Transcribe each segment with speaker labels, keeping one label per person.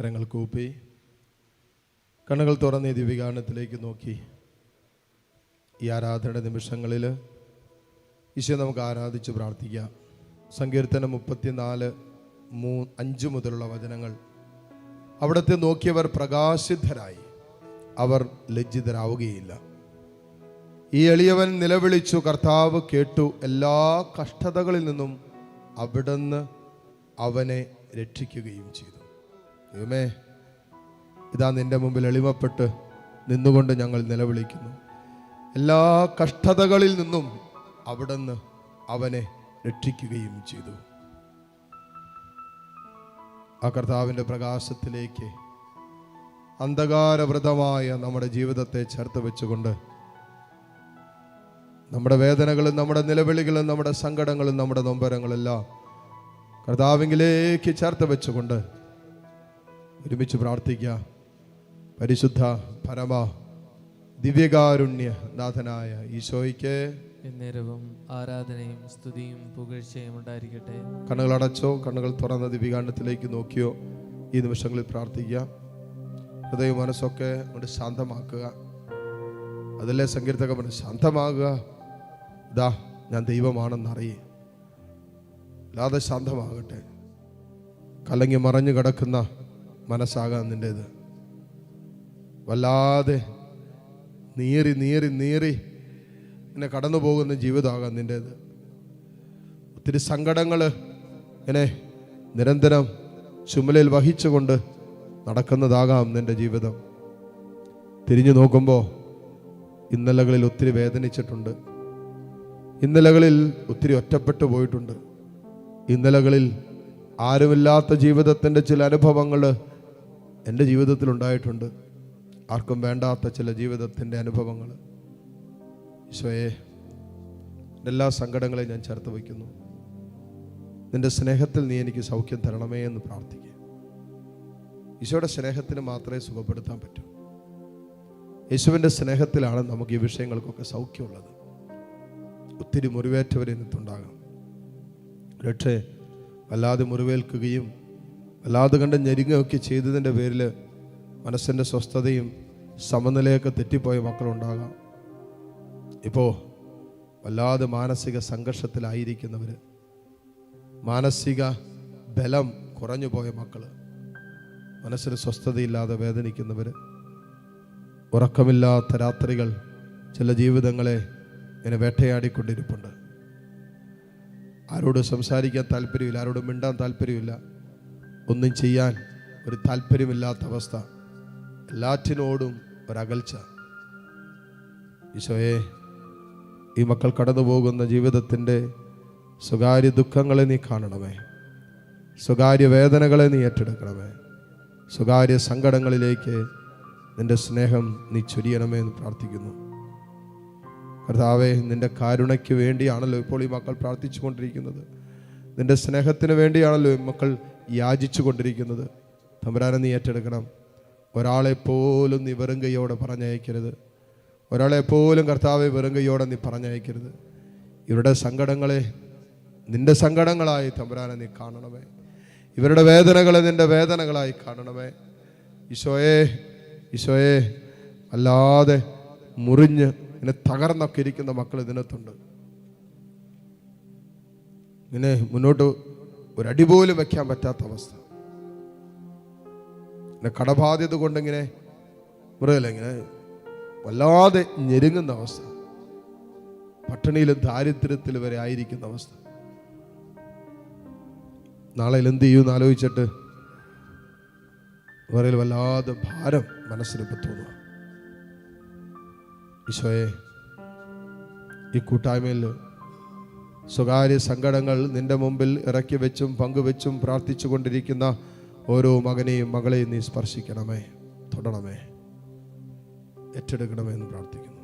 Speaker 1: കരങ്ങൾ കൂപ്പി കണ്ണുകൾ തുറന്ന് ഈ ദിവ്യഗാനത്തിലേക്ക് നോക്കി. ഈ ആരാധന നിമിഷങ്ങളിൽ ഈശോ നമുക്ക് ആരാധിച്ച് പ്രാർത്ഥിക്കാം. സങ്കീർത്തനം മുപ്പത്തിനാല് മൂ അഞ്ച് മുതലുള്ള വചനങ്ങൾ. അവിടുത്തെ നോക്കിയവർ പ്രകാശിതരായി. അവർ ലജ്ജിതരാവുകയില്ല. ഈ എളിയവൻ നിലവിളിച്ചു കർത്താവ് കേട്ടു എല്ലാ കഷ്ടതകളിൽ നിന്നും അവിടുന്ന് അവനെ രക്ഷിക്കുകയും ചെയ്തു. ദൈവമേ ഇതാ നിന്റെ മുമ്പിൽ എളിമപ്പെട്ട് നിന്നുകൊണ്ട് ഞങ്ങൾ നിലവിളിക്കുന്നു. എല്ലാ കഷ്ടതകളിൽ നിന്നും അവിടുന്ന് അവനെ രക്ഷിക്കുകയും ചെയ്തു. ആ കർത്താവിന്റെ പ്രകാശത്തിലേക്ക് അന്ധകാരവ്രതമായ നമ്മുടെ ജീവിതത്തെ ചേർത്ത് വെച്ചുകൊണ്ട് നമ്മുടെ വേദനകളും നമ്മുടെ നിലവിളികളും നമ്മുടെ സങ്കടങ്ങളും നമ്മുടെ നൊമ്പരങ്ങളെല്ലാം കർത്താവിങ്കിലേക്ക് ചേർത്ത് വെച്ചുകൊണ്ട് ഒരുമിച്ച് പ്രാർത്ഥിക്കുക പരിശുദ്ധ പരമ ദിവ്യകാരുണ്യ നാഥനായ ഈശോയ്ക്ക്
Speaker 2: എന്നേരവും ആരാധനയും സ്തുതിയും പുകഴ്ചയും ഉണ്ടായിരിക്കട്ടെ.
Speaker 1: കണ്ണുകൾ അടച്ചോ കണ്ണുകൾ തുറന്ന ദിവ്യകാരണത്തിലേക്ക് നോക്കിയോ ഈ നിമിഷങ്ങളിൽ പ്രാർത്ഥിക്കുക ഹൃദയ മനസ്സൊക്കെ അങ്ങോട്ട് ശാന്തമാക്കുക. അതല്ലേ സങ്കീർത്തക പറഞ്ഞു ശാന്തമാകുക. ഇതാ ഞാൻ ദൈവമാണെന്നറിയേ. അല്ലാതെ ശാന്തമാകട്ടെ. കലങ്ങി മറഞ്ഞു കിടക്കുന്ന മനസ്സാകാം നിന്റേത് വല്ലാതെ നീറി നീറി നീറി എന്നെ കടന്നു പോകുന്ന ജീവിതമാകാം നിന്റേത് ഒത്തിരി സങ്കടങ്ങൾ എന്നെ നിരന്തരം ചുമലിൽ വഹിച്ചുകൊണ്ട് നടക്കുന്നതാകാം നിന്റെ ജീവിതം. തിരിഞ്ഞു നോക്കുമ്പോൾ ഇന്നലകളിൽ ഒത്തിരി വേദനിച്ചിട്ടുണ്ട്. ഇന്നലകളിൽ ഒത്തിരി ഒറ്റപ്പെട്ടു പോയിട്ടുണ്ട്. ഇന്നലകളിൽ ആരുമില്ലാത്ത ജീവിതത്തിന്റെ ചില അനുഭവങ്ങൾ എന്റെ ജീവിതത്തിൽ ഉണ്ടായിട്ടുണ്ട് ആർക്കും വേണ്ടാത്ത ചില ജീവിതത്തിന്റെ അനുഭവങ്ങൾ. ഈശോയെ എല്ലാ സങ്കടങ്ങളെയും ഞാൻ ചേർത്ത് വയ്ക്കുന്നു. നിന്റെ സ്നേഹത്തിൽ നീ എനിക്ക് സൗഖ്യം തരണമേ എന്ന് പ്രാർത്ഥിക്കുക. ഈശോയുടെ സ്നേഹത്തിന് മാത്രമേ സുഖപ്പെടുത്താൻ പറ്റൂ. യേശുവിന്റെ സ്നേഹത്തിലാണ് നമുക്ക് ഈ വിഷയങ്ങൾക്കൊക്കെ സൗഖ്യമുള്ളത്. ഒത്തിരി മുറിവേറ്റവരെ ഇന്നത്തുണ്ടാകാം പക്ഷേ വല്ലാതെ മുറിവേൽക്കുകയും വല്ലാതെ കണ്ട് ഞെരുങ്ങുകയൊക്കെ ചെയ്തതിന്റെ പേരിൽ മനസ്സിന്റെ സ്വസ്ഥതയും സമനിലയൊക്കെ തെറ്റിപ്പോയ മക്കളുണ്ടാകാം. ഇപ്പോൾ വല്ലാതെ മാനസിക സംഘർഷത്തിലായിരിക്കുന്നവർ മാനസിക ബലം കുറഞ്ഞു പോയ മക്കൾ മനസ്സിന് സ്വസ്ഥതയില്ലാതെ വേദനിക്കുന്നവർ ഉറക്കമില്ലാത്ത രാത്രികൾ ചില ജീവിതങ്ങളെ ഇങ്ങനെ വേട്ടയാടിക്കൊണ്ടിരിപ്പുണ്ട്. ആരോട് സംസാരിക്കാൻ താല്പര്യമില്ല ആരോടും മിണ്ടാൻ താല്പര്യമില്ല. ഒന്നും ചെയ്യാൻ ഒരു താല്പര്യമില്ലാത്ത അവസ്ഥ. എല്ലാറ്റിനോടും ഒരകൽച്ച. ഈശോയെ ഈ മക്കൾ കടന്നു പോകുന്ന ജീവിതത്തിന്റെ സ്വകാര്യ ദുഃഖങ്ങളെ നീ കാണണമേ. സ്വകാര്യ വേദനകളെ നീ ഏറ്റെടുക്കണമേ. സ്വകാര്യ സങ്കടങ്ങളിലേക്ക് നിന്റെ സ്നേഹം നീ ചൊരിയണമേ എന്ന് പ്രാർത്ഥിക്കുന്നു. കർത്താവേ നിന്റെ കാരുണയ്ക്ക് വേണ്ടിയാണല്ലോ ഇപ്പോൾ ഈ മക്കൾ പ്രാർത്ഥിച്ചു കൊണ്ടിരിക്കുന്നത് നിന്റെ സ്നേഹത്തിന് വേണ്ടിയാണല്ലോ ഈ മക്കൾ യാചിച്ചു കൊണ്ടിരിക്കുന്നത് തമ്പുരാനെ നീ ഏറ്റെടുക്കണം. ഒരാളെപ്പോലും നീ വെറും കൈയോടെ പറഞ്ഞയക്കരുത് ഒരാളെപ്പോലും കർത്താവെ വെറും കൈയോടെ നീ പറഞ്ഞയക്കരുത്. ഇവരുടെ സങ്കടങ്ങളെ നിന്റെ സങ്കടങ്ങളായി തമ്പുരാനെ നീ കാണണമേ. ഇവരുടെ വേദനകളെ നിന്റെ വേദനകളായി കാണണമേ. ഈശോയെ ഈശോയെ അല്ലാതെ മുറിഞ്ഞ് ഇങ്ങനെ തകർന്നൊക്കെ ഇരിക്കുന്ന മക്കൾ ഇതിനകത്തുണ്ട്. ഇങ്ങനെ മുന്നോട്ട് ഒരടി പോലും വെക്കാൻ പറ്റാത്ത അവസ്ഥ. ഇങ്ങനെ കടബാധ്യത കൊണ്ടിങ്ങനെ മൃഗല്ല ഇങ്ങനെ വല്ലാതെ ഞെരുങ്ങുന്ന അവസ്ഥ. പട്ടിണിയിലും ദാരിദ്ര്യത്തിൽ വരെ ആയിരിക്കുന്ന അവസ്ഥ. നാളെ എന്ത് ചെയ്യുമെന്ന് ആലോചിച്ചിട്ട് വേറെ വല്ലാതെ ഭാരം മനസ്സിനിപ്പോൾ തോന്നുക. ഈശോയെ ഈ കൂട്ടായ്മയിൽ സ്വകാര്യ സങ്കടങ്ങൾ നിന്റെ മുമ്പിൽ ഇറക്കി വെച്ചും പങ്കുവെച്ചും പ്രാർത്ഥിച്ചു കൊണ്ടിരിക്കുന്ന ഓരോ മകനെയും മകളെയും നീ സ്പർശിക്കണമേ തൊടണമേ ഏറ്റെടുക്കണമേ എന്ന് പ്രാർത്ഥിക്കുന്നു.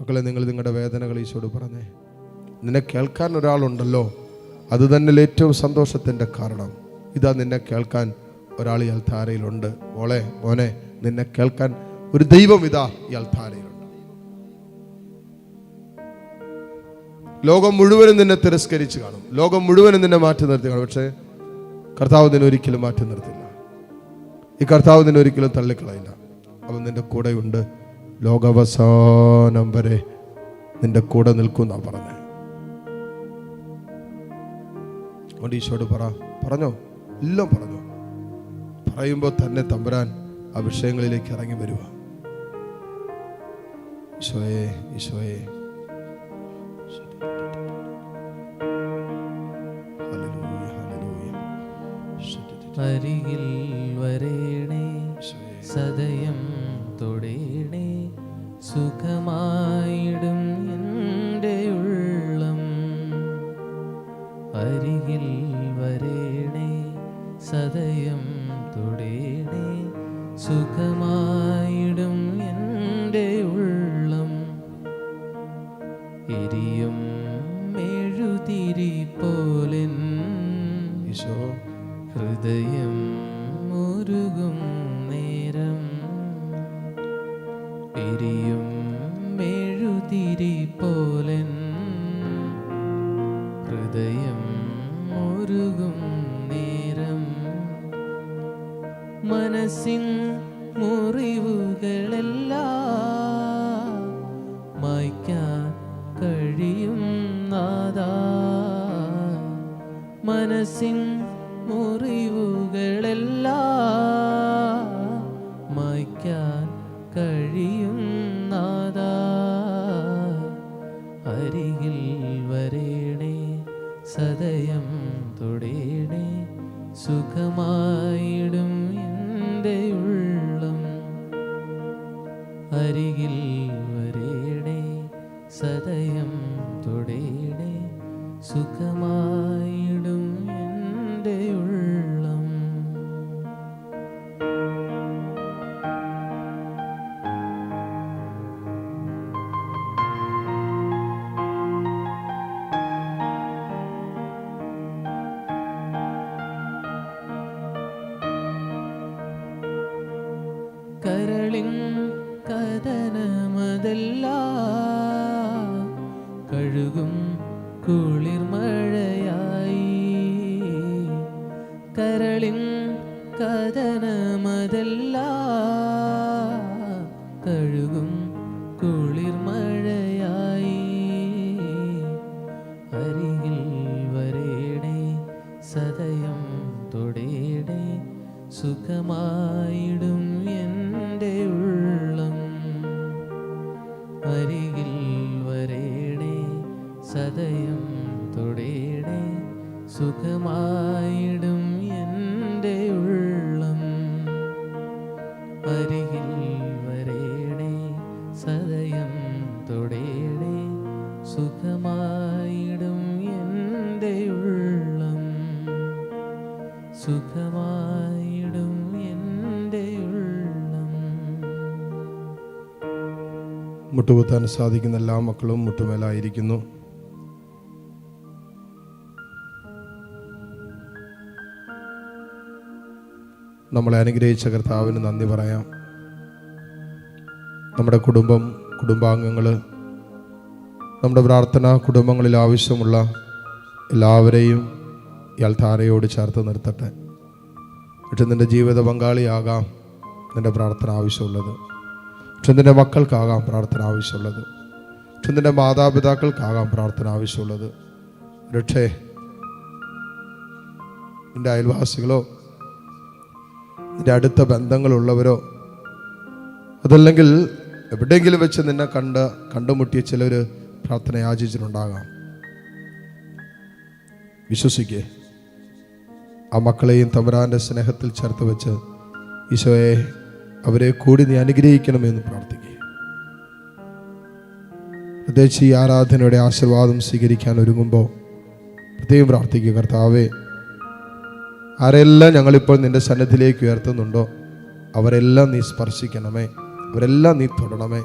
Speaker 1: മക്കളെ നിങ്ങൾ നിങ്ങളുടെ വേദനകൾ ഈശോട് പറഞ്ഞേ. നിന്നെ കേൾക്കാൻ ഒരാളുണ്ടല്ലോ അത് തന്നെ ഏറ്റവും സന്തോഷത്തിന്റെ കാരണം. ഇതാ നിന്നെ കേൾക്കാൻ ഒരാൾ ഈ അൽത്താരയിലുണ്ട്. മോളെ മോനെ നിന്നെ കേൾക്കാൻ ഒരു ദൈവം ഇതാ ഈ അൽത്താരയിലുണ്ട് ലോകം മുഴുവനും നിന്നെ തിരസ്കരിച്ച് കാണും. ലോകം മുഴുവനും നിന്നെ മാറ്റി നിർത്തി കാണും. പക്ഷേ കർത്താവ് നിന്നെ ഒരിക്കലും മാറ്റി നിർത്തില്ല. ഈ കർത്താവ് നിന്നെ ഒരിക്കലും തള്ളിക്കളയില്ല. അവൻ നിന്റെ കൂടെയുണ്ട് ലോകാവസാനം വരെ നിന്റെ കൂടെ നിൽക്കുന്ന പറഞ്ഞേ. അതുകൊണ്ട് ഈശോട് പറ. പറഞ്ഞോ? എല്ലാം പറഞ്ഞോ. പറയുമ്പോൾ തന്നെ തമ്പുരാൻ ആ വിഷയങ്ങളിലേക്ക് ഇറങ്ങി വരുവാ. ഈശോയെ ഈശോയെ.
Speaker 2: അരികിൽ വരേണേ സദയം തൊടേണേ സുഖമായിടും എന്റെ ഉള്ളം. അരികിൽ വരേണേ സദയം തൊടേണേ സുഖമായിടും മനസ്സിൻ മുറിവുകളെല്ലാം മായ്ക്കാൻ കഴിയും നാദാ അരികിൽ വരേണേ സദയം തൊടേണേ സുഖമായിടും എന്റെ ഉള്ളം. അരികിൽ വരേണേ സദയം തൊടേണേ സുഖമായിടും കഴുകും കുളിർമഴയായി കരളിൻ കഥനമതല്ല കഴുകും കുളിർമഴയായി അരികിൽ വരേണേ സദയം തൊടേണേ സുഖമായിടും ഉള്ളം. വരേണേ സദയം തൊടേണേ സുഖമായിടും ഉള്ളം. സുഖമായിടും ഉള്ളം.
Speaker 1: മുട്ടുകുത്താൻ സാധിക്കുന്ന എല്ലാ മക്കളും മുട്ടുമേലായിരിക്കുന്നു. നമ്മളെ അനുഗ്രഹിച്ച കർത്താവിന് നന്ദി പറയാം. നമ്മുടെ കുടുംബം കുടുംബാംഗങ്ങൾ നമ്മുടെ പ്രാർത്ഥന കുടുംബങ്ങളിൽ ആവശ്യമുള്ള എല്ലാവരെയും ഇയാൾ താരയോട് ചേർത്ത് നിർത്തട്ടെ. പക്ഷെ നിന്റെ ജീവിത പങ്കാളിയാകാം നിന്റെ പ്രാർത്ഥന ആവശ്യമുള്ളത്. പക്ഷെ നിന്റെ മക്കൾക്കാകാം പ്രാർത്ഥന ആവശ്യമുള്ളത്. പക്ഷെ നിന്റെ മാതാപിതാക്കൾക്കാകാം പ്രാർത്ഥന ആവശ്യമുള്ളത്. രക്ഷേ നിന്റെ അയൽവാസികളോ നിന്റെ അടുത്ത ബന്ധങ്ങളുള്ളവരോ? അതല്ലെങ്കിൽ എവിടെയെങ്കിലും വെച്ച് നിന്നെ കണ്ട് കണ്ടുമുട്ടിയ ചിലർ പ്രാർത്ഥന യാചിച്ചിട്ടുണ്ടാകാം വിശ്വസിക്കേ ആ മക്കളെയും തമരാന്റെ സ്നേഹത്തിൽ ചേർത്ത് വെച്ച് ഈശോയെ അവരെ കൂടി നീ അനുഗ്രഹിക്കണമെന്ന് പ്രാർത്ഥിക്കുക പ്രത്യേകിച്ച് ഈ ആരാധനയുടെ ആശീർവാദം സ്വീകരിക്കാൻ ഒരുങ്ങുമ്പോൾ പ്രത്യേകം പ്രാർത്ഥിക്കുക കർത്താവേ. ആരെല്ലാം ഞങ്ങളിപ്പോൾ നിന്റെ സന്നദ്ധിയിലേക്ക് ഉയർത്തുന്നുണ്ടോ അവരെല്ലാം നീ സ്പർശിക്കണമേ. അവരെല്ലാം നീ തൊടണമേ.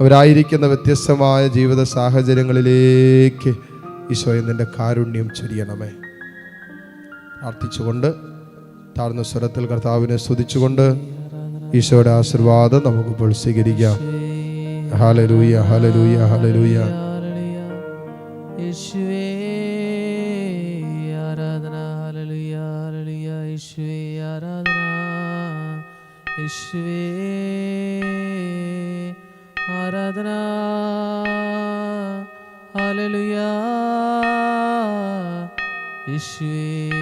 Speaker 1: അവരായിരിക്കുന്ന വ്യത്യസ്തമായ ജീവിത സാഹചര്യങ്ങളിലേക്ക് ഈശോയെ നിന്റെ കാരുണ്യം ചൊരിയണമേ. പ്രാർത്ഥിച്ചുകൊണ്ട് താഴ്ന്ന സ്വരത്തിൽ കർത്താവിനെ സ്തുതിച്ചുകൊണ്ട് ഈശോയുടെ ആശീർവാദം നമുക്കിപ്പോൾ സ്വീകരിക്കാം. ഹലലൂയ ഹലലൂയ ഹലലൂയ
Speaker 2: യേശുവേ യേശുവേ ആരാധന. ഹല്ലേലൂയ. യേശുവേ.